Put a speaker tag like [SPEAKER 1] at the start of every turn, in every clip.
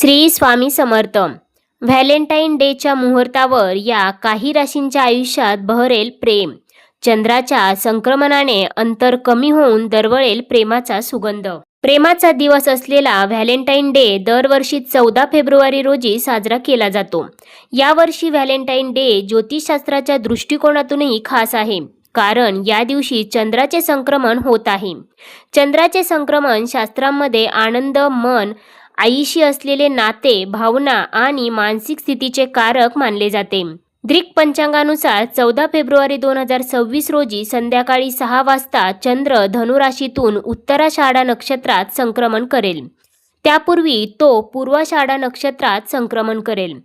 [SPEAKER 1] Shri Swami Samarth. Valentine डेच्या मुहूर्तावर या काही राशींच्या आयुष्यात बहरेल प्रेम. चंद्राच्या संक्रमणाने अंतर कमी होऊन दरवळेल प्रेमाचा सुगंध. प्रेमाचा दिवस असलेला व्हॅलेंटाईन डे दरवर्षी चौदा फेब्रुवारी रोजी साजरा केला जातो. यावर्षी व्हॅलेंटाईन डे ज्योतिषशास्त्राच्या दृष्टिकोनातूनही खास आहे. कारण या दिवशी चंद्राचे संक्रमण होत आहे. चंद्राचे संक्रमण शास्त्रांमध्ये आनंद मन आईशी असलेले नाते भावना आणि मानसिक स्थितीचे कारक मानले जाते. ग्रीक पंचांगानुसार चौदा फेब्रुवारी दोन हजार सव्वीस रोजी संध्याकाळी सहा वाजता चंद्र धनुराशीतून उत्तराषाढा नक्षत्रात संक्रमण करेल. त्यापूर्वी तो पूर्वाषाढा नक्षत्रात संक्रमण करेल.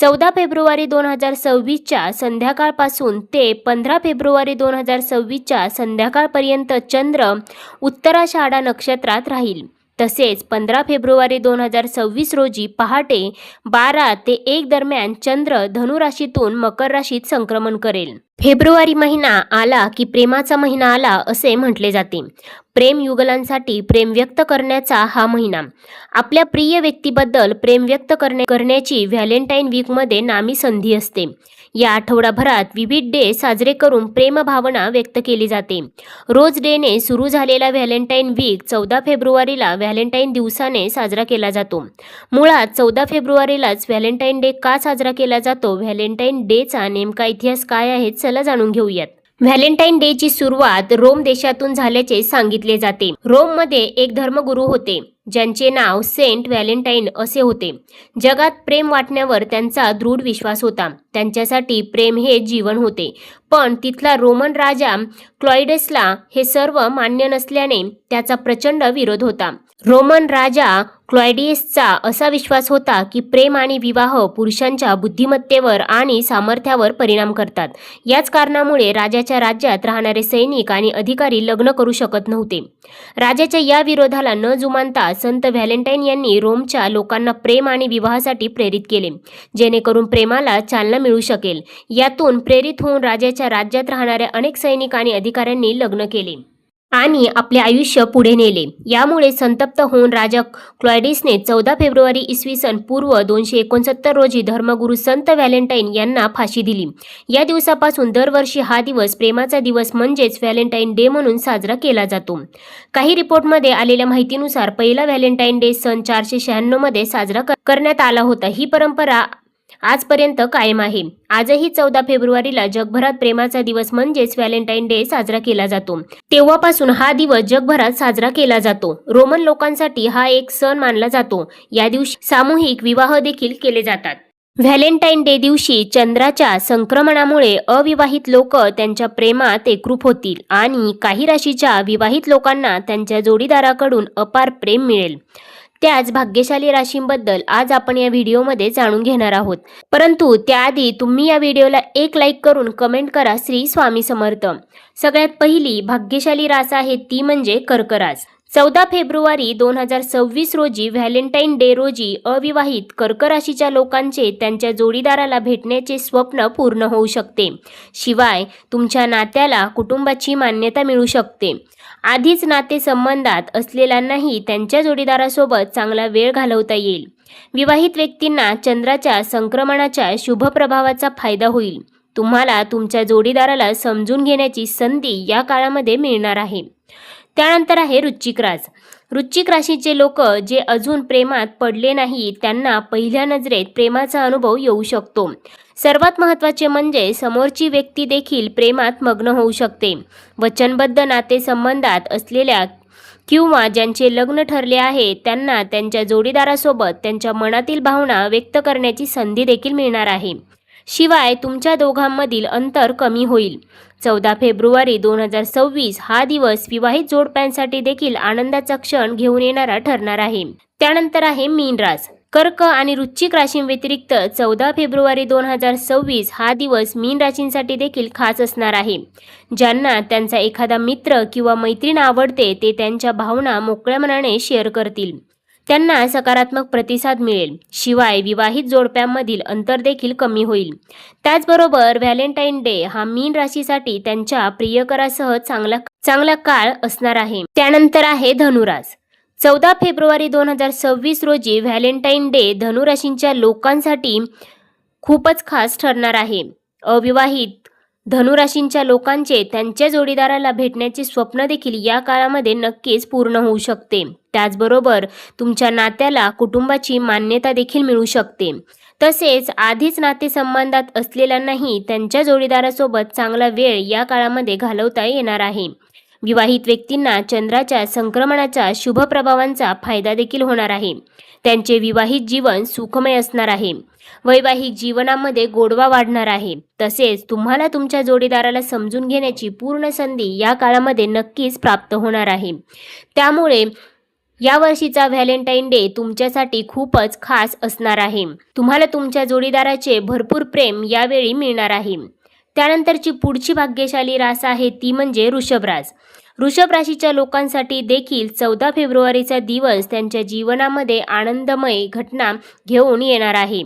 [SPEAKER 1] चौदा फेब्रुवारी दोन हजार सव्वीसच्या संध्याकाळपासून ते पंधरा फेब्रुवारी दोन हजार सव्वीसच्या संध्याकाळपर्यंत चंद्र उत्तराषाढा नक्षत्रात राहील. तसेच पंधरा फेब्रुवारी दोन हजार सव्वीस रोजी पहाटे बारा ते एक दरम्यान चंद्र धनुराशीतून मकर राशीत संक्रमण करेल. फेब्रुवारी महिना आला की प्रेमाचा महिना आला असे म्हटले जाते. प्रेम युगलांसाठी प्रेम व्यक्त करण्याचा हा महिना. आपल्या प्रिय व्यक्तीबद्दल प्रेम व्यक्त करणे करण्याची व्हॅलेंटाईन वीकमध्ये नामी संधी असते. या आठवडाभरात विविध डे साजरे करून प्रेमभावना व्यक्त केली जाते. रोज डेने सुरू झालेला व्हॅलेंटाईन वीक चौदा फेब्रुवारीला व्हॅलेंटाईन दिवसाने साजरा केला जातो. मुळात चौदा फेब्रुवारीलाच व्हॅलेंटाईन डे का साजरा केला जातो? व्हॅलेंटाईन डेचा नेमका इतिहास काय आहे? चला जाणून घेऊयात. व्हॅलेंटाईन डेची सुरुवात रोम देशातून झाल्याचे सांगितले जाते. रोममध्ये एक धर्मगुरू होते. ज्यांचे नाव सेंट व्हॅलेंटाईन असे होते. जगात प्रेम वाटण्यावर त्यांचा दृढ विश्वास होता. त्यांच्यासाठी प्रेम हे जीवन होते. पण तिथला रोमन राजा क्लॉइडसला हे सर्व मान्य नसल्याने त्याचा प्रचंड विरोध होता. रोमन राजा क्लॉयडियसचा असा विश्वास होता की प्रेम आणि विवाह पुरुषांच्या बुद्धिमत्तेवर आणि सामर्थ्यावर परिणाम करतात. याच कारणामुळे राजाच्या राज्यात राहणारे सैनिक आणि अधिकारी लग्न करू शकत नव्हते. राजाच्या या विरोधाला न जुमानता संत व्हॅलेंटाईन यांनी रोमच्या लोकांना प्रेम आणि विवाहासाठी प्रेरित केले जेणेकरून प्रेमाला चालना मिळू शकेल. यातून प्रेरित होऊन राजाच्या राज्यात राहणाऱ्या अनेक सैनिक आणि अधिकाऱ्यांनी लग्न केले आणि आपले आयुष्य पुढे नेले. यामुळे संतप्त होऊन राजा क्लॉयडिसने चौदा फेब्रुवारी इसवी सन पूर्व दोनशे एकोणसत्तर रोजी धर्मगुरू संत व्हॅलेंटाईन यांना फाशी दिली. या दिवसापासून दरवर्षी हा दिवस प्रेमाचा दिवस म्हणजेच व्हॅलेंटाईन डे म्हणून साजरा केला जातो. काही रिपोर्टमध्ये आलेल्या माहितीनुसार पहिला व्हॅलेंटाईन डे सन चारशे शहाण्णवमध्ये साजरा करण्यात आला होता. ही परंपरा आजपर्यंत कायम आहे. आजही चौदा फेब्रुवारीला जगभरात प्रेमाचा दिवस म्हणजेच व्हॅलेंटाईन डे साजरा केला जातो. तेव्हापासून हा दिवस जगभरात साजरा केला जातो. रोमन लोकांसाठी हा एक सण मानला जातो. या दिवशी सामूहिक विवाह देखील केले जातात. व्हॅलेंटाईन डे दिवशी चंद्राच्या संक्रमणामुळे अविवाहित लोक त्यांच्या प्रेमात एकरूप होतील आणि काही राशीच्या विवाहित लोकांना त्यांच्या जोडीदाराकडून अपार प्रेम मिळेल. त्याच भाग्यशाली राशींबद्दल आज आपण या व्हिडिओमध्ये जाणून घेणार आहोत. परंतु त्याआधी तुम्ही या व्हिडिओला एक लाईक करून कमेंट करा श्री स्वामी समर्थ. सगळ्यात पहिली भाग्यशाली रास आहे ती म्हणजे कर्करास. चौदा फेब्रुवारी दोन हजार सव्वीस रोजी व्हॅलेंटाईन डे रोजी अविवाहित कर्क राशीच्या लोकांचे त्यांच्या जोडीदाराला भेटण्याचे स्वप्न पूर्ण होऊ शकते. शिवाय तुमच्या नात्याला कुटुंबाची मान्यता मिळू शकते. आधीच नाते संबंधात असलेल्यांनाही त्यांच्या जोडीदारासोबत चांगला वेळ घालवता येईल. विवाहित व्यक्तींना चंद्राच्या संक्रमणाच्या शुभ प्रभावाचा फायदा होईल. तुम्हाला तुमच्या जोडीदाराला समजून घेण्याची संधी या काळामध्ये मिळणार आहे. त्यानंतर आहे वृश्चिक रास वृश्चिक राशीचे लोक जे अजून प्रेमात पडले नाही त्यांना पहिल्या नजरेत प्रेमाचा अनुभव येऊ शकतो. सर्वात महत्त्वाचे म्हणजे समोरची व्यक्ती देखील प्रेमात मग्न होऊ शकते. वचनबद्ध नातेसंबंधात असलेल्या किंवा ज्यांचे लग्न ठरले आहे त्यांना त्यांच्या जोडीदारासोबत त्यांच्या मनातील भावना व्यक्त करण्याची संधी देखील मिळणार आहे. शिवाय तुमच्या दोघांमधील अंतर कमी होईल. चौदा फेब्रुवारी दोन हजार सव्वीस हा दिवस विवाहित जोडप्यांसाठी देखील आनंदाचा क्षण घेऊन येणारा ठरणार आहे. त्यानंतर आहे मीन रास. कर्क आणि वृश्चिक राशींव्यतिरिक्त चौदा फेब्रुवारी दोन हजार सव्वीस हा दिवस मीन राशींसाठी देखील खास असणार आहे. ज्यांना त्यांचा एखादा मित्र किंवा मैत्रीण आवडते ते त्यांच्या भावना मोकळ्या मनाने शेअर करतील. त्यांना सकारात्मक प्रतिसाद मिळेल. शिवाय विवाहित जोडप्यांमधील अंतर देखील कमी होईल. त्याचबरोबर व्हॅलेंटाईन डे हा मीन राशीसाठी त्यांच्या प्रियकरासह चांगला चांगला काळ असणार आहे. त्यानंतर आहे धनुरास. चौदा फेब्रुवारी दोन हजार सव्वीस रोजी व्हॅलेंटाईन डे धनुराशींच्या लोकांसाठी खूपच खास ठरणार आहे. अविवाहित धनुराशींच्या लोकांचे त्यांच्या जोडीदाराला भेटण्याचे स्वप्न देखील या काळामध्ये नक्कीच पूर्ण होऊ शकते. त्याचबरोबर तुमच्या नात्याला कुटुंबाची मान्यता देखील मिळू शकते. तसेच आधीच नातेसंबंधात असलेल्यांनाही त्यांच्या जोडीदारासोबत चांगला वेळ या काळामध्ये घालवता येणार आहे. विवाहित व्यक्तींना चंद्राच्या संक्रमणाच्या शुभ प्रभावांचा फायदा देखील होणार आहे. त्यांचे विवाहित जीवन सुखमय असणार आहे. वैवाहिक जीवनामध्ये गोडवा वाढणार आहे. तसेच तुम्हाला तुमच्या जोडीदाराला समजून घेण्याची पूर्ण संधी या काळामध्ये नक्कीच प्राप्त होणार आहे. त्यामुळे या वर्षीचा व्हॅलेंटाईन डे तुमच्यासाठी खूपच खास असणार आहे. तुम्हाला तुमच्या जोडीदाराचे भरपूर प्रेम यावेळी मिळणार आहे. त्यानंतरची पुढची भाग्यशाली रास आहे ती म्हणजे ऋषभराज रास वृषभ राशीच्या लोकांसाठी देखील चौदा फेब्रुवारीचा दिवस त्यांच्या जीवनामध्ये आनंदमय घटना घेऊन येणार आहे.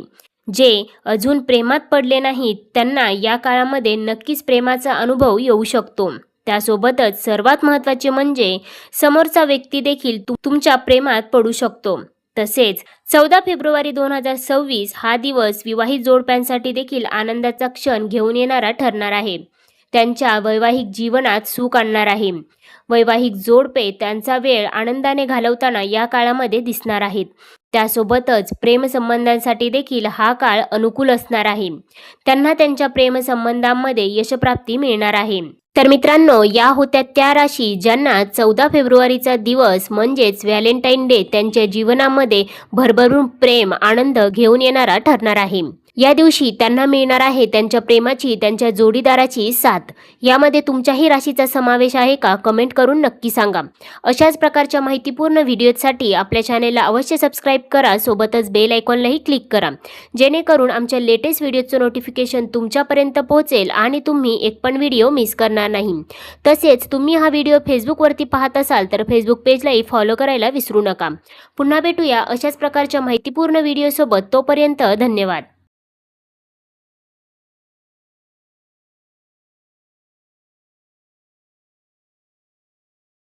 [SPEAKER 1] जे अजून प्रेमात पडले नाहीत त्यांना या काळामध्ये नक्कीच प्रेमाचा अनुभव येऊ शकतो. त्यासोबतच सर्वात महत्त्वाचे म्हणजे समोरचा व्यक्ती देखील तु- तुमच्या प्रेमात पडू शकतो. तसेच चौदा फेब्रुवारी दोन हजार सव्वीस हा दिवस विवाहित जोडप्यांसाठी देखील आनंदाचा क्षण घेऊन येणारा ठरणार आहे. त्यांच्या वैवाहिक जीवनात सुख आणणार आहे. वैवाहिक जोडपे त्यांचा वेळ आनंदाने घालवताना या काळामध्ये दिसणार आहेत. त्यासोबतच प्रेमसंबंधांसाठी देखील हा काळ अनुकूल असणार आहे. त्यांना त्यांच्या प्रेमसंबंधांमध्ये यशप्राप्ती मिळणार आहे. तर मित्रांनो या होत्या त्या राशी ज्यांना चौदा फेब्रुवारीचा दिवस म्हणजेच व्हॅलेंटाईन डे त्यांच्या जीवनामध्ये भरभरून प्रेम आनंद घेऊन येणारा ठरणार आहे. या दिवशी त्यांना मिळणार आहे त्यांच्या प्रेमाची त्यांच्या जोडीदाराची साथ. यामध्ये तुमच्याही राशीचा समावेश आहे का? कमेंट करून नक्की सांगा. अशाच प्रकारच्या माहितीपूर्ण व्हिडिओसाठी आपल्या चॅनेलला अवश्य सबस्क्राईब करा. सोबतच बेल आयकॉनलाही क्लिक करा. जेणेकरून आमच्या लेटेस्ट व्हिडिओचं नोटिफिकेशन तुमच्यापर्यंत पोहोचेल आणि तुम्ही एक पण व्हिडिओ मिस करणार नाही. तसेच तुम्ही हा व्हिडिओ फेसबुकवरती पाहत असाल तर फेसबुक पेजलाही फॉलो करायला विसरू नका. पुन्हा भेटूया अशाच प्रकारच्या माहितीपूर्ण व्हिडिओसोबत तोपर्यंत धन्यवाद.